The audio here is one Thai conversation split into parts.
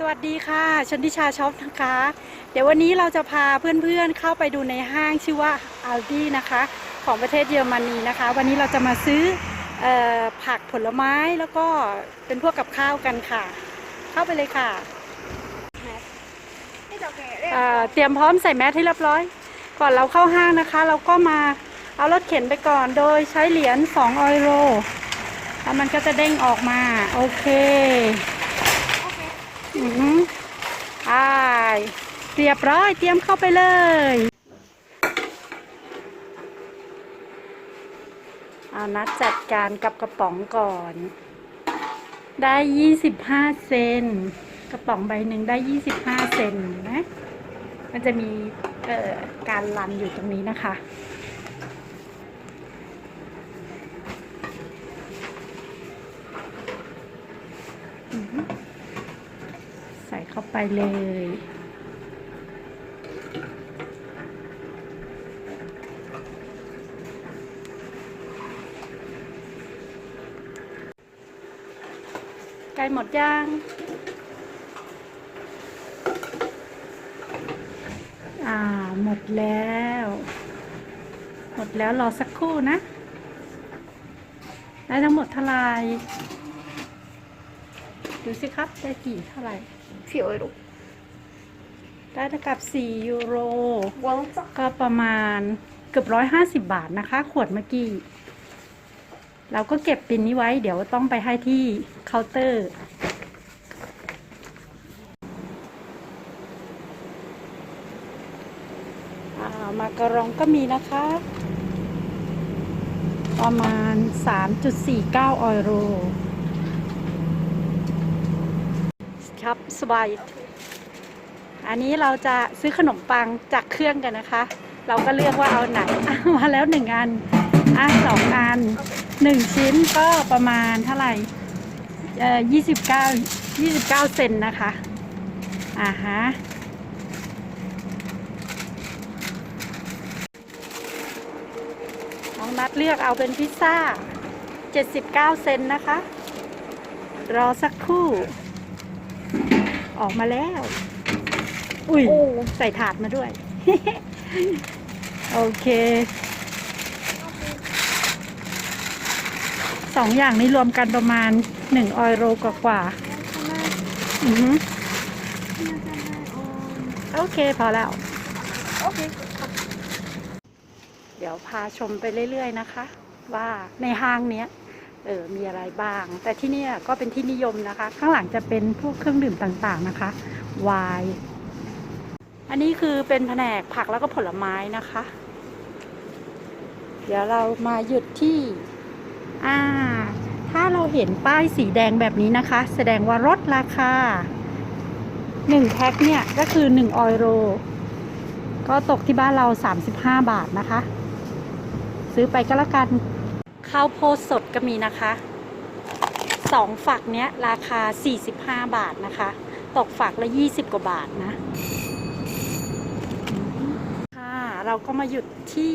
สวัสดีค่ะชนทิชาช็อปนะคะ เดี๋ยววันนี้เราจะพาเพื่อนๆเข้าไปดูในห้างชื่อว่า Aldi นะคะ ของประเทศเยอรมนีนะคะ วันนี้เราจะมาซื้อออผักผลไม้แล้วก็เป็นพวกกับข้าวกันค่ะ เข้าไปเลยค่ะเเตรียมพร้อมใส่แมสให้เรียบร้อย ก่อนเราเข้าห้างนะคะ เราก็มาเอารถเข็นไปก่อนโดยใช้เหรียญ2ออยโรแล้วมันก็จะเด้งออกมาโอเค อือหือไป เรียบร้อยเตรียมเข้าไปเลย เอานัดจัดการกับกระป๋องก่อน ได้ยี่สิบห้าเซน กระป๋องใบหนึ่งได้ยี่สิบห้าเซนนะ มันจะมีการรันอยู่ตรงนี้นะคะใส่เข้าไปเลย กล้หมดย่างอ่า หมดแล้ว หมดแล้วรอสักครู่นะ ได้ทั้งหมดเท่าไหร่ ดูสิครับ ได้กี่เท่าไหร่ 4 euro. ได้เท่ากับ 4 ยูโร Walter. ก็ประมาณเกือบร้อยห้าสิบบาทนะคะ ขวดเมื่อกี้ เราก็เก็บปินนี้ไว้ เดี๋ยวต้องไปให้ที่เคาน์เตอร์อ่ามากระรองก็มีนะคะ ประมาณ 3.49 ออยโรครับสบาย อันนี้เราจะซื้อขนมปังจากเครื่องกันนะคะ เราก็เลือกว่าเอาไหน มาแล้วหนึ่งอัน อะสองอัน หนึ่งชิ้นก็ประมาณเท่าไหร่เอ่อยี่สิบเก้ายี่สิบเก้าเซนนะคะ อ่าฮะน้องนัดเลือกเอาเป็นพิซซ่าเจ็ดสิบเก้าเซนนะคะ รอสักครู่ ออกมาแล้ว อุ้ยโอ้ใส่ถาดมาด้วย โอเค สองอย่างนี้รวมกันประมาณหนึ่งออยโรกว่าๆอือฮึโอเคพอแล้ว Okay. เดี๋ยวพาชมไปเรื่อย ๆ นะคะ ว่าในห้างเนี้ยเออมีอะไรบ้าง แต่ที่เนี่ยก็เป็นที่นิยมนะคะ ข้างหลังจะเป็นพวกเครื่องดื่มต่างๆนะคะไวน์อันนี้คือเป็นแผนกผักแล้วก็ผลไม้นะคะ เดี๋ยวเรามาหยุดที่อ่าถ้าเราเห็นป้ายสีแดงแบบนี้นะคะ แสดงว่าลดราคา 1 แพ็คเนี่ยก็คือ 1 ออยโร ก็ตกที่บ้านเรา 35 บาทนะคะ ซื้อไปก็แล้วกัน ข้าวโพดสดก็มีนะคะสองฝักเนี้ยราคา 45 บาทนะคะ ตกฝักละ 20 กว่าบาทนะ ค่ะ เราก็มาหยุดที่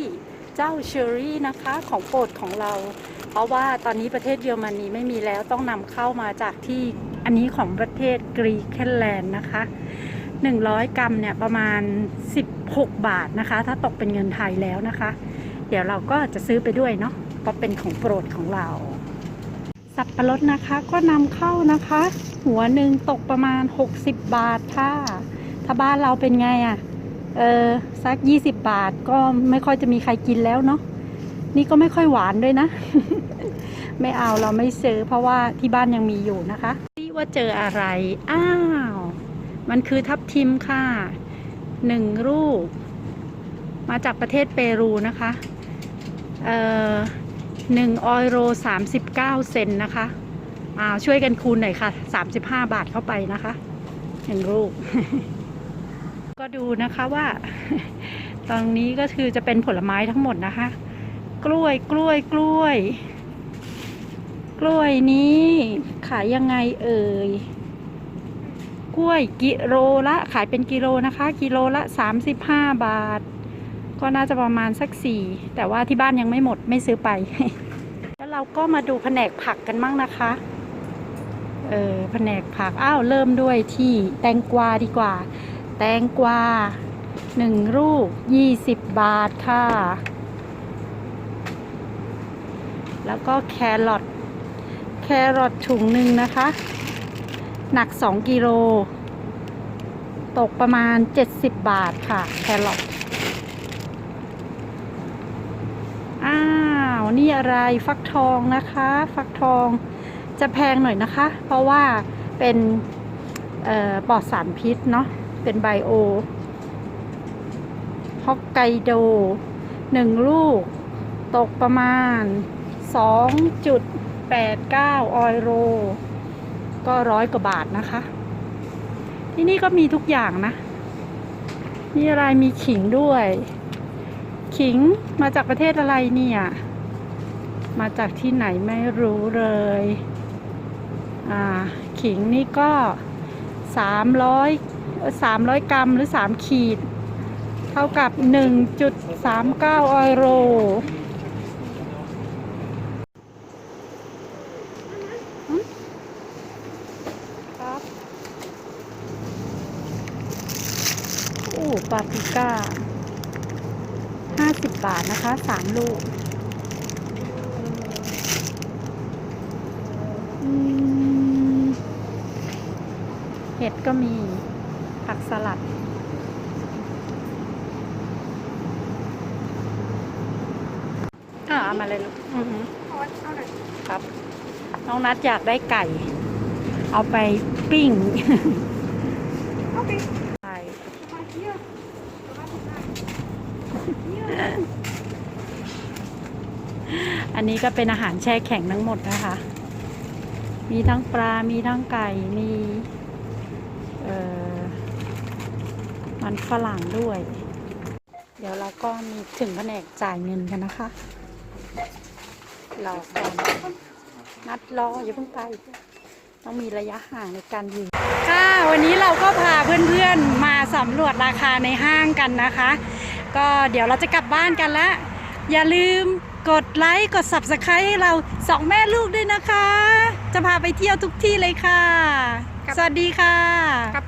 เจ้าเชอรี่นะคะของโปรดของเรา เพราะว่าตอนนี้ประเทศเยอรมนีไม่มีแล้วต้องนำเข้ามาจากที่อันนี้ของประเทศกรีเคนแลนด์นะคะ 100 กรัมเนี่ยประมาณ 16 บาทนะคะ ถ้าตกเป็นเงินไทยแล้วนะคะ เดี๋ยวเราก็จะซื้อไปด้วยเนาะเพราะเป็นของโปรดของเรา สับปะรดนะคะก็นำเข้านะคะ หัวหนึ่งตกประมาณ 60 บาทค่ะถ้าบ้านเราเป็นไงอะ่ะเออสัก 20 บาทก็ไม่ค่อยจะมีใครกินแล้วเนาะ นี่ก็ไม่ค่อยหวานด้วยนะ ไม่เอาเราไม่ซื้อ เพราะว่าที่บ้านยังมีอยู่นะคะที่ว่าเจออะไร อ้าว มันคือทับทิมค่ะหนึ่งรูป มาจากประเทศเปรูนะคะ เอ่อหนึ่งออยโรสามสิบเก้าเซนนะคะอ่าช่วยกันคูณหน่อยค่ะสามสิบห้าบาทเข้าไปนะคะหนึ่งรูป ก็ดูนะคะว่า ตรงนี้ก็คือจะเป็นผลไม้ทั้งหมดนะคะ กล้วยกล้วยกล้วย กล้วยนี้ ขายยังไงเอ่ยกล้วยกิโลละขายเป็นกิโลนะคะ กิโลละ 35 บาท ก็น่าจะประมาณสักสี่แต่ว่าที่บ้านยังไม่หมดไม่ซื้อไป แล้วเราก็มาดูแผนกผักกันมั่งนะคะเออแผนกผักอ้าวเริ่มด้วยที่แตงกวาดีกว่า แตงกวาหนึ่งลูกยี่สิบบาทค่ะ แล้วก็แครอทแครอทถุงหนึ่งนะคะ หนัก 2 กิโล ตกประมาณ 70 บาทค่ะ แครอทอ้าว นี่อะไรฟักทองนะคะ ฟักทองจะแพงหน่อยนะคะ เพราะว่าเป็นปลอดสารพิษเนาะเป็นไบโอฮอกไกโดหนึ่งลูก ตกประมาณ 2.89 ออยโร ก็ร้อยกว่าบาทนะคะ ที่นี่ก็มีทุกอย่างนะนี่อะไรมีขิงด้วย ขิงมาจากประเทศอะไรเนี่ย มาจากที่ไหนไม่รู้เลย อ่า ขิงนี่ก็สามร้อยสามร้อยกรัมหรือสามขีด เท่ากับหนึ่งจุดสามเก้าออยโร ครับโอ้ ปาปริก้าห้าสิบบาทนะคะสามลูกเห็ดก็มี ผักสลัด อ่าเอามาเลยลูกอือหือครับ น้องนัดอยากได้ไก่ เอาไปปิ้งโอเคไก่ มาเที่ยวแต่ว่าผมได้เนี่ย อันนี้ก็เป็นอาหารแช่แข็งทั้งหมดนะคะ มีทั้งปลา มีทั้งไก่ มีมันฝรั่งด้วย เดี๋ยวเราก็มีถึงแผนกจ่ายเงินกันนะคะรอก่อนนัดรออย่าเพิ่งไป ต้องมีระยะห่างในการยืนค่ะ วันนี้เราก็พาเพื่อนๆมาสำรวจราคาในห้างกันนะคะ ก็เดี๋ยวเราจะกลับบ้านกันแล้วอย่าลืมกดไลค์กด subscribe ให้เราสองแม่ลูกด้วยนะคะ จะพาไปเที่ยวทุกที่เลยค่ะสวัสดีค่ะกลับ